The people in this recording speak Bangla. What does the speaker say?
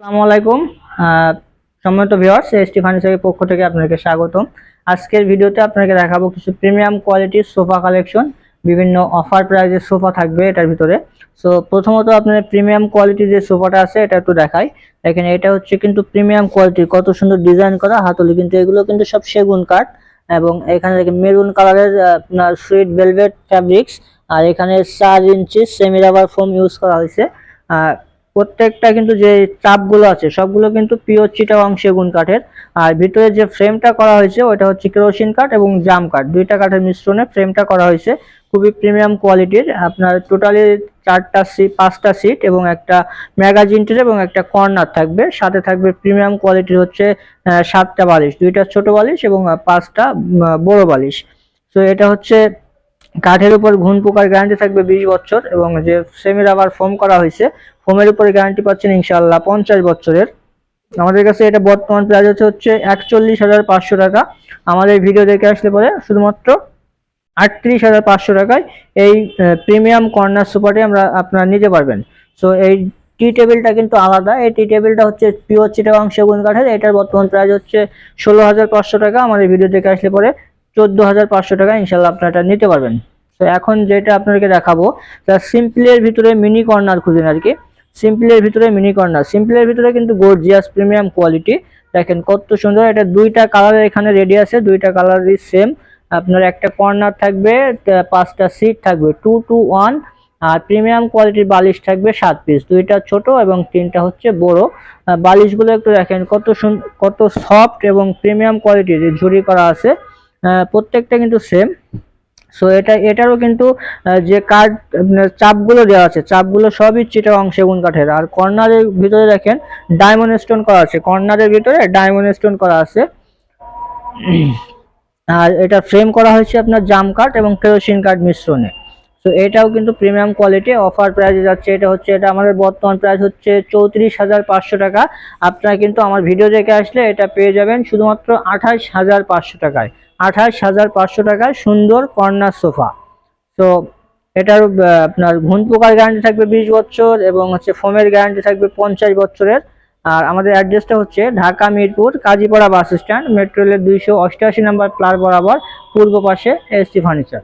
আসসালামু আলাইকুম। সম্মানিত ভিউয়ার্স এসটি ফার্নিচারের পক্ষ থেকে আপনাকে স্বাগতম। আজকের ভিডিওতে আপনাকে দেখাবো কিছু প্রিমিয়াম কোয়ালিটির সোফা কালেকশন বিভিন্ন অফার প্রাইজের সোফা থাকবে এটার ভিতরে। সো প্রথমত আপনার প্রিমিয়াম কোয়ালিটির যে সোফাটা আছে, এটা একটু দেখাই। দেখেন, এটা হচ্ছে কিন্তু প্রিমিয়াম কোয়ালিটির কত সুন্দর ডিজাইন করা, হাতলি কিন্তু এগুলো কিন্তু সব সেগুন কাঠ এবং এখানে দেখেন মেরুন কালারের আপনার সুইট ভেলভেট ফ্যাব্রিক্স আর এখানে চার ইঞ্চি সেমি রাবার ফোম ইউজ করা হয়েছে। প্রত্যেকটা কিন্তু যে চাপগুলো আছে, সবগুলো কিন্তু পিওর চিটাগাং সেগুন কাঠের। আর ভিতরে যে ফ্রেমটা করা হয়েছে ওটা হচ্ছে কেরোসিন কাঠ এবং জাম কাঠ। দুইটা কাঠের মিশ্রণে ফ্রেমটা করা হয়েছে। খুবই প্রিমিয়াম কোয়ালিটির। আপনার টোটালি চারটা সিট পাঁচটা সিট এবং একটা ম্যাগাজিন ট্রে এবং একটা কর্নার থাকবে। সাথে থাকবে প্রিমিয়াম কোয়ালিটির হচ্ছে সাতটা বালিশ। দুইটা ছোট বালিশ এবং পাঁচটা বড় বালিশ। তো এটা হচ্ছে কাঠের উপর ঘুণ পোকার গ্যারান্টি থাকবে বিশ বছর এবং যে সেমি আবার ফোম করা হয়েছে ফোমের উপরে গ্যারান্টি পাচ্ছেন ইনশাল্লাহ পঞ্চাশ বছরের। আমাদের কাছে এটা বর্তমান প্রাইস হচ্ছে হচ্ছে একচল্লিশ হাজার পাঁচশো টাকা। আমাদের ভিডিও দেখে আসলে পরে শুধুমাত্র আটত্রিশ হাজার পাঁচশো টাকায় এই প্রিমিয়াম কর্নার সোফাটি আমরা আপনারা নিতে পারবেন। সো এই টি টেবিলটা কিন্তু আলাদা। এই টি টেবিলটা হচ্ছে পিওর চিটাগাং সেগুন কাঠের। এটার বর্তমান প্রাইস হচ্ছে ষোলো হাজার পাঁচশো টাকা। আমাদের ভিডিও দেখে আসলে পরে চোদ্দ হাজার পাঁচশো টাকা ইনশাল্লাহ আপনারা এটা নিতে পারবেন। তো এখন যেটা আপনাদেরকে দেখাবো, তা সিম্পলের ভিতরে মিনি কর্নার খুঁজেন আর কি সিম্পলের ভিতরে মিনি কর্নার সিম্পলের ভিতরে কিন্তু গর্জিয়াস প্রিমিয়াম কোয়ালিটি দেখেন কত সুন্দর, এটা দুইটা কালার এখানে রেডি আছে, দুইটা কালারই সেম আপনার একটা কর্নার থাকবে পাঁচটা সিট থাকবে টু টু ওয়ান আর প্রিমিয়াম কোয়ালিটির বালিশ থাকবে সাত পিস দুইটা ছোট এবং তিনটা হচ্ছে বড়। বালিশগুলো একটু দেখেন কত কত সফট এবং প্রিমিয়াম কোয়ালিটির ঝুরি করা আছে। প্রত্যেকটা কিন্তু সেম সো এটা, এটারও কিন্তু যে কাঠ চাপগুলো দেওয়া আছে, চাপগুলো সবই চিটাগাং সেগুন কাঠের। আর কর্নারের ভিতরে দেখেন ডায়মন্ড স্টোন করা আছে। কর্নারের ভিতরে ডায়মন্ড স্টোন করা আছে। আর এটা ফ্রেম করা হয়েছে আপনার জাম কাঠ এবং কেরোসিন কাঠ মিশ্রণে। তো এটাও কিন্তু প্রিমিয়াম কোয়ালিটি অফার প্রাইসে যাচ্ছে। এটা হচ্ছে, এটা আমাদের বর্তমান প্রাইস হচ্ছে চৌত্রিশ হাজার পাঁচশো টাকা। আপনারা কিন্তু আমার ভিডিও দেখে আসলে এটা পেয়ে যাবেন শুধুমাত্র আঠাশ হাজার পাঁচশো টাকায়। আঠাশ হাজার পাঁচশো টাকায় সুন্দর কর্নার সোফা। তো এটার আপনার ঘুণ পোকার গ্যারান্টি থাকবে বিশ বছর এবং হচ্ছে ফোমের গ্যারান্টি থাকবে পঞ্চাশ বছরের। আর আমাদের অ্যাড্রেসটা হচ্ছে Dhaka Mirpur, Kazipara bus stand metro রেলের দুইশো অষ্টআশি নাম্বার প্লার বরাবর, পূর্ব পাশে এসটি ফার্নিচার